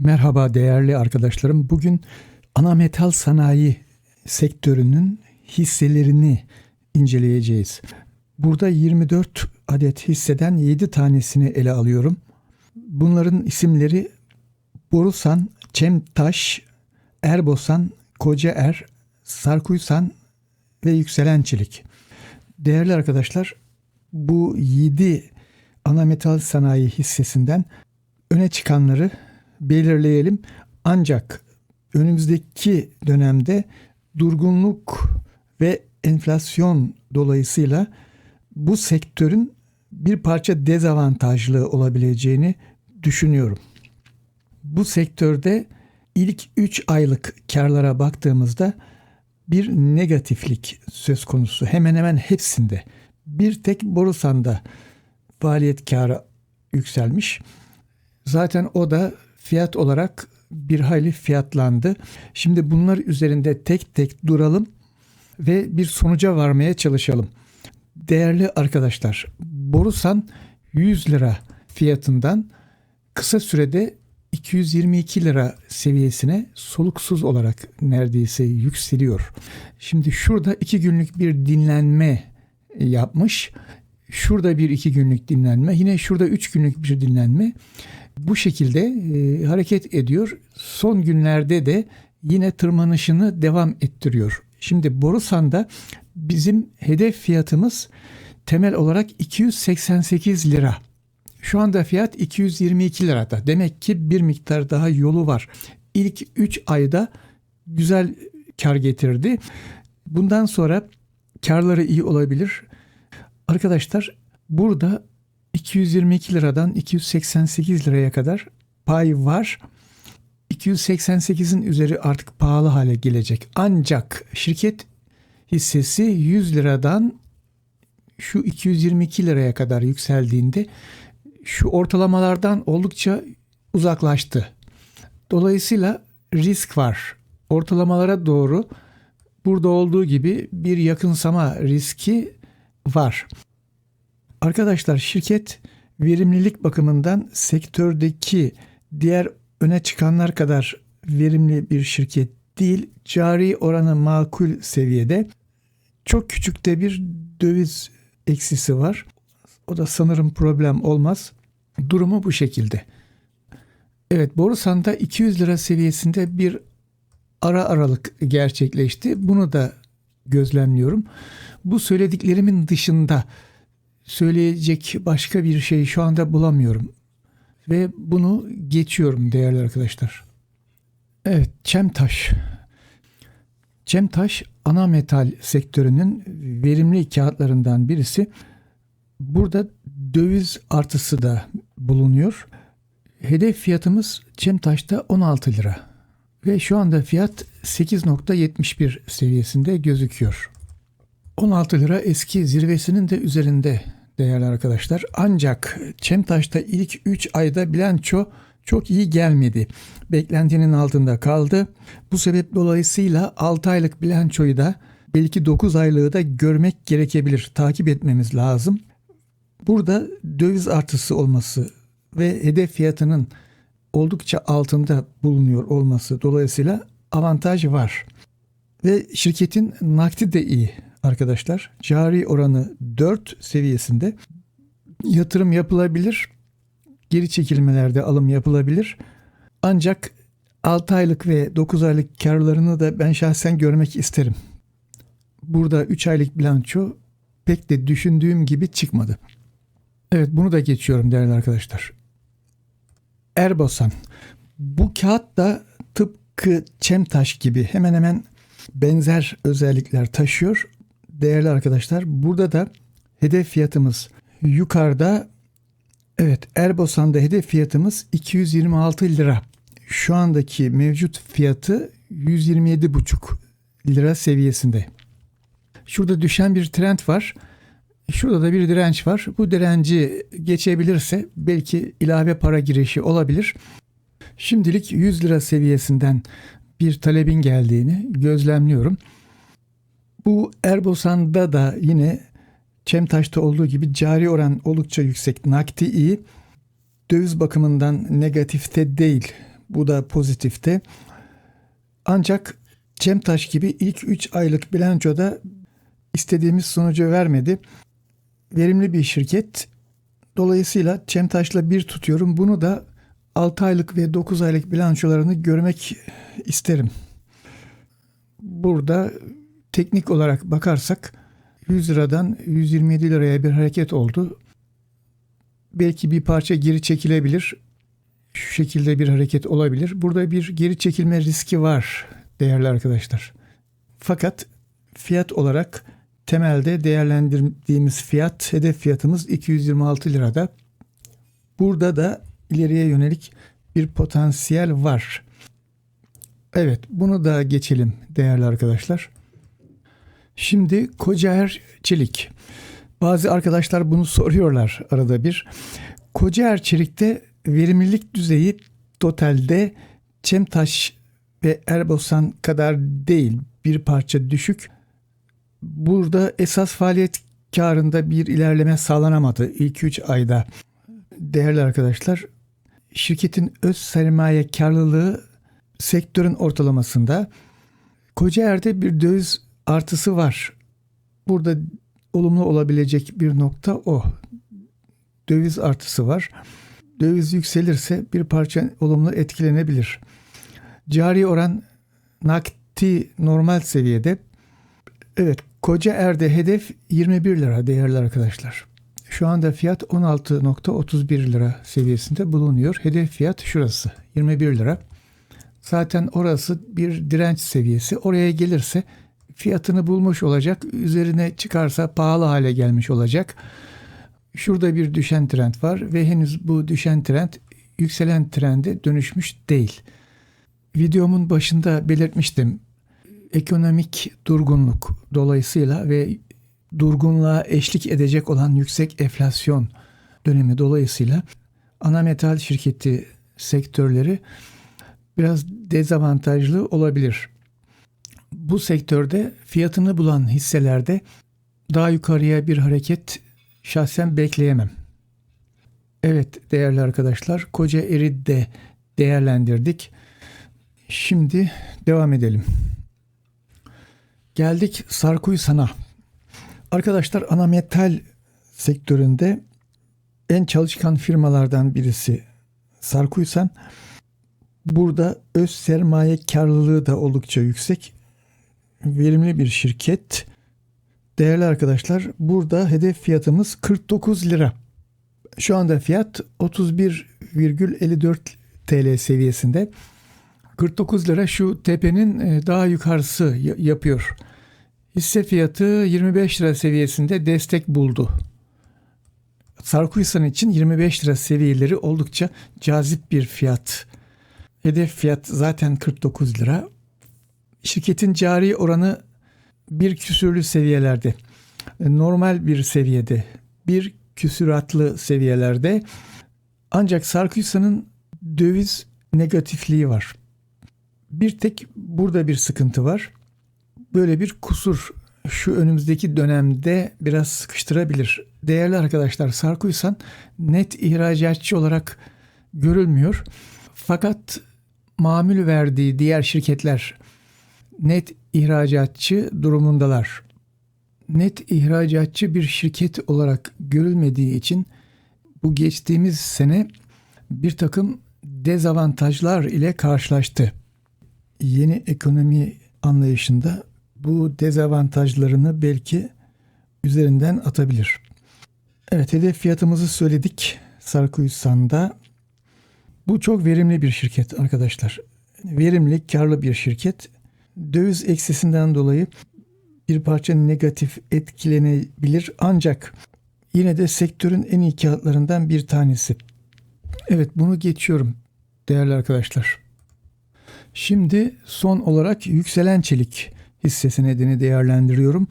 Merhaba değerli arkadaşlarım. Bugün ana metal sanayi sektörünün hisselerini inceleyeceğiz. Burada 24 adet hisseden 7 tanesini ele alıyorum. Bunların isimleri Borusan, Çemtaş, Erbosan, Kocaer, Sarkuysan ve Yükselen Çelik. Değerli arkadaşlar, bu 7 ana metal sanayi hissesinden öne çıkanları belirleyelim. Ancak önümüzdeki dönemde durgunluk ve enflasyon dolayısıyla bu sektörün bir parça dezavantajlı olabileceğini düşünüyorum. Bu sektörde ilk 3 aylık karlara baktığımızda bir negatiflik söz konusu. Hemen hemen hepsinde. Bir tek Borusan'da faaliyet karı yükselmiş. Zaten o da fiyat olarak bir hayli fiyatlandı. Şimdi bunlar üzerinde tek tek duralım ve bir sonuca varmaya çalışalım. Değerli arkadaşlar, Borusan 100 lira fiyatından kısa sürede 222 lira seviyesine soluksuz olarak neredeyse yükseliyor. Şimdi şurada iki günlük bir dinlenme yapmış. Şurada bir iki günlük dinlenme. Yine şurada üç günlük bir dinlenme. Bu şekilde e, hareket ediyor. Son günlerde de yine tırmanışını devam ettiriyor. Şimdi Borusan'da bizim hedef fiyatımız temel olarak 288 lira. Şu anda fiyat 222 lirada. Demek ki bir miktar daha yolu var. İlk 3 ayda güzel kar getirdi. Bundan sonra karları iyi olabilir. Arkadaşlar burada 222 liradan 288 liraya kadar pay var. 288'in üzeri artık pahalı hale gelecek. Ancak şirket hissesi 100 liradan şu 222 liraya kadar yükseldiğinde şu ortalamalardan oldukça uzaklaştı. Dolayısıyla risk var. Ortalamalara doğru burada olduğu gibi bir yakınsama riski var. Arkadaşlar şirket verimlilik bakımından sektördeki diğer öne çıkanlar kadar verimli bir şirket değil. Cari oranı makul seviyede. Çok küçükte bir döviz eksisi var. O da sanırım problem olmaz. Durumu bu şekilde. Evet Borusan'da 200 lira seviyesinde bir ara aralık gerçekleşti. Bunu da gözlemliyorum. Bu söylediklerimin dışında söyleyecek başka bir şey şu anda bulamıyorum. Ve bunu geçiyorum değerli arkadaşlar. Evet, Çemtaş. Çemtaş ana metal sektörünün verimli kağıtlarından birisi. Burada döviz artısı da bulunuyor. Hedef fiyatımız Çemtaş'ta 16 lira ve şu anda fiyat 8.71 seviyesinde gözüküyor. 16 lira eski zirvesinin de üzerinde değerli arkadaşlar. Ancak Çemtaş'ta ilk 3 ayda bilanço çok iyi gelmedi. Beklentinin altında kaldı. Bu sebep dolayısıyla 6 aylık bilançoyu da belki 9 aylığı da görmek gerekebilir. Takip etmemiz lazım. Burada döviz artısı olması ve hedef fiyatının oldukça altında bulunuyor olması dolayısıyla avantaj var. Ve şirketin nakdi de iyi arkadaşlar. Cari oranı 4 seviyesinde. Yatırım yapılabilir. Geri çekilmelerde alım yapılabilir. Ancak 6 aylık ve 9 aylık karlarını da ben şahsen görmek isterim. Burada 3 aylık bilanço pek de düşündüğüm gibi çıkmadı. Evet bunu da geçiyorum değerli arkadaşlar. Erbosan. Bu kağıt da tıpkı Çemtaş gibi hemen hemen benzer özellikler taşıyor. Değerli arkadaşlar burada da hedef fiyatımız yukarıda evet Erbosan'da hedef fiyatımız 226 lira. Şu andaki mevcut fiyatı 127,5 lira seviyesinde. Şurada düşen bir trend var. Şurada da bir direnç var. Bu direnci geçebilirse belki ilave para girişi olabilir. Şimdilik 100 lira seviyesinden bir talebin geldiğini gözlemliyorum. Bu Erbosan'da da yine Çemtaş'ta olduğu gibi cari oran oldukça yüksek. Nakdi iyi. Döviz bakımından negatifte değil Bu da pozitifte. Ancak Cemtaş gibi ilk 3 aylık bilançoda istediğimiz sonucu vermedi. Verimli bir şirket. Dolayısıyla Cemtaş'la bir tutuyorum. Bunu da 6 aylık ve 9 aylık bilançolarını görmek isterim. Burada teknik olarak bakarsak 100 liradan 127 liraya bir hareket oldu. Belki bir parça geri çekilebilir. Şu şekilde bir hareket olabilir. Burada bir geri çekilme riski var değerli arkadaşlar. Fakat fiyat olarak temelde değerlendirdiğimiz fiyat, hedef fiyatımız 226 lirada. Burada da ileriye yönelik bir potansiyel var. Evet, bunu da geçelim değerli arkadaşlar. Şimdi Kocaer Çelik. Bazı arkadaşlar bunu soruyorlar arada bir. Kocaer Çelik'te verimlilik düzeyi totalde Çemtaş ve Erbosan kadar değil bir parça düşük. Burada esas faaliyet karında bir ilerleme sağlanamadı ilk 3 ayda. Değerli arkadaşlar, şirketin öz sermaye karlılığı sektörün ortalamasında. Kocaer'de bir döviz artısı var. Burada olumlu olabilecek bir nokta o. Döviz artısı var. Döviz yükselirse bir parça olumlu etkilenebilir. Cari oran nakti normal seviyede. Evet koca erde hedef 21 lira değerli arkadaşlar. Şu anda fiyat 16.31 lira seviyesinde bulunuyor. Hedef fiyat şurası 21 lira. Zaten orası bir direnç seviyesi. Oraya gelirse fiyatını bulmuş olacak. Üzerine çıkarsa pahalı hale gelmiş olacak. Şurada bir düşen trend var ve henüz bu düşen trend yükselen trende dönüşmüş değil. Videomun başında belirtmiştim. Ekonomik durgunluk dolayısıyla ve durgunluğa eşlik edecek olan yüksek enflasyon dönemi dolayısıyla ana metal şirketi sektörleri biraz dezavantajlı olabilir. Bu sektörde fiyatını bulan hisselerde daha yukarıya bir hareket şahsen bekleyemem. Evet değerli arkadaşlar koca eri de değerlendirdik. Şimdi devam edelim. Geldik Sarkuy Sana. Arkadaşlar ana metal sektöründe en çalışkan firmalardan birisi Sarkuysan. Burada öz sermaye karlılığı da oldukça yüksek. Verimli bir şirket. Değerli arkadaşlar burada hedef fiyatımız 49 lira. Şu anda fiyat 31,54 TL seviyesinde. 49 lira şu tepenin e, daha yukarısı yapıyor. Hisse fiyatı 25 lira seviyesinde destek buldu. Sarkuysan için 25 lira seviyeleri oldukça cazip bir fiyat. Hedef fiyat zaten 49 lira. Şirketin cari oranı bir küsürlü seviyelerde. Normal bir seviyede. Bir küsüratlı seviyelerde. Ancak Sarkuysan'ın döviz negatifliği var. Bir tek burada bir sıkıntı var. Böyle bir kusur şu önümüzdeki dönemde biraz sıkıştırabilir. Değerli arkadaşlar Sarkuysan net ihracatçı olarak görülmüyor. Fakat mamül verdiği diğer şirketler net ihracatçı durumundalar. Net ihracatçı bir şirket olarak görülmediği için bu geçtiğimiz sene bir takım dezavantajlar ile karşılaştı. Yeni ekonomi anlayışında bu dezavantajlarını belki üzerinden atabilir. Evet hedef fiyatımızı söyledik Sarkuysan'da. Bu çok verimli bir şirket arkadaşlar. Verimli, karlı bir şirket. Döviz eksisinden dolayı bir parça negatif etkilenebilir ancak yine de sektörün en iyi kağıtlarından bir tanesi. Evet bunu geçiyorum değerli arkadaşlar. Şimdi son olarak yükselen çelik hisse senedini değerlendiriyorum.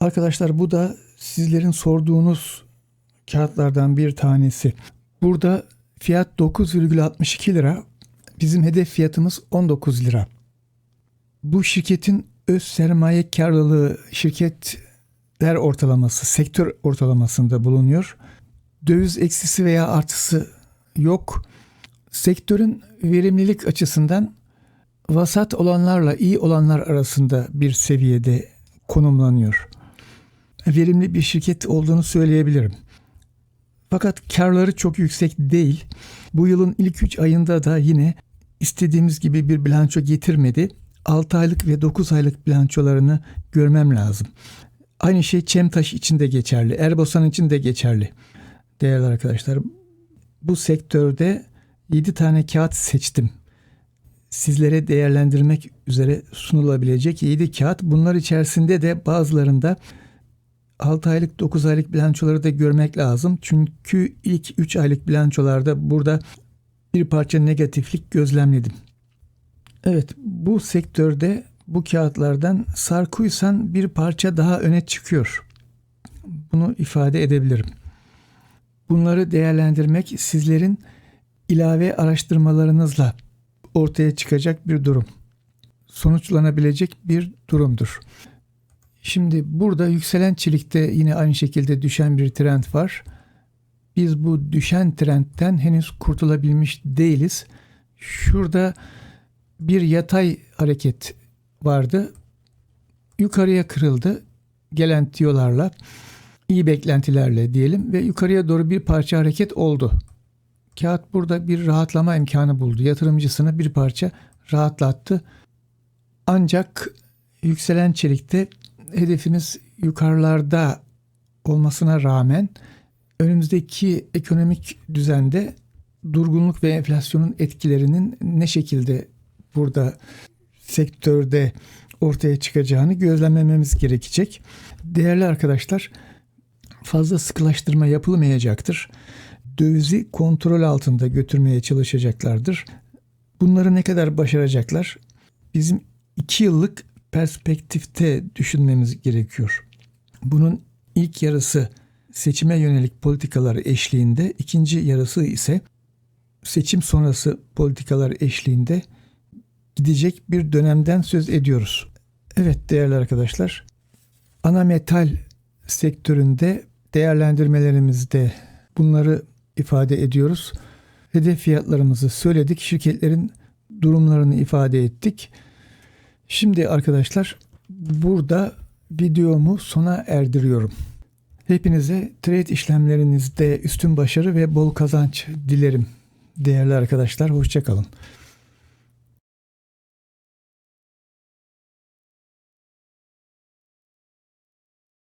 Arkadaşlar bu da sizlerin sorduğunuz kağıtlardan bir tanesi. Burada fiyat 9,62 lira. Bizim hedef fiyatımız 19 lira. Bu şirketin öz sermaye karlılığı şirketler ortalaması, sektör ortalamasında bulunuyor. Döviz eksisi veya artısı yok. Sektörün verimlilik açısından vasat olanlarla iyi olanlar arasında bir seviyede konumlanıyor. Verimli bir şirket olduğunu söyleyebilirim. Fakat karları çok yüksek değil. Bu yılın ilk 3 ayında da yine istediğimiz gibi bir bilanço getirmedi. 6 aylık ve 9 aylık bilançolarını görmem lazım. Aynı şey Çemtaş için de geçerli. Erbosan için de geçerli. Değerli arkadaşlar bu sektörde 7 tane kağıt seçtim. Sizlere değerlendirmek üzere sunulabilecek 7 kağıt. Bunlar içerisinde de bazılarında 6 aylık 9 aylık bilançoları da görmek lazım. Çünkü ilk 3 aylık bilançolarda burada bir parça negatiflik gözlemledim. Evet bu sektörde bu kağıtlardan Sarkuysan bir parça daha öne çıkıyor. Bunu ifade edebilirim. Bunları değerlendirmek sizlerin ilave araştırmalarınızla ortaya çıkacak bir durum. Sonuçlanabilecek bir durumdur. Şimdi burada yükselen çelikte yine aynı şekilde düşen bir trend var. Biz bu düşen trendten henüz kurtulabilmiş değiliz. Şurada bir yatay hareket vardı. Yukarıya kırıldı. Gelen tiyolarla, iyi beklentilerle diyelim ve yukarıya doğru bir parça hareket oldu. Kağıt burada bir rahatlama imkanı buldu. Yatırımcısını bir parça rahatlattı. Ancak yükselen çelikte hedefimiz yukarılarda olmasına rağmen önümüzdeki ekonomik düzende durgunluk ve enflasyonun etkilerinin ne şekilde burada sektörde ortaya çıkacağını gözlemlememiz gerekecek. Değerli arkadaşlar, fazla sıkılaştırma yapılmayacaktır. Dövizi kontrol altında götürmeye çalışacaklardır. Bunları ne kadar başaracaklar? Bizim iki yıllık perspektifte düşünmemiz gerekiyor. Bunun ilk yarısı seçime yönelik politikalar eşliğinde, ikinci yarısı ise seçim sonrası politikalar eşliğinde gidecek bir dönemden söz ediyoruz. Evet değerli arkadaşlar, ana metal sektöründe değerlendirmelerimizde bunları ifade ediyoruz. Hedef fiyatlarımızı söyledik, şirketlerin durumlarını ifade ettik. Şimdi arkadaşlar burada videomu sona erdiriyorum. Hepinize trade işlemlerinizde üstün başarı ve bol kazanç dilerim. Değerli arkadaşlar hoşçakalın.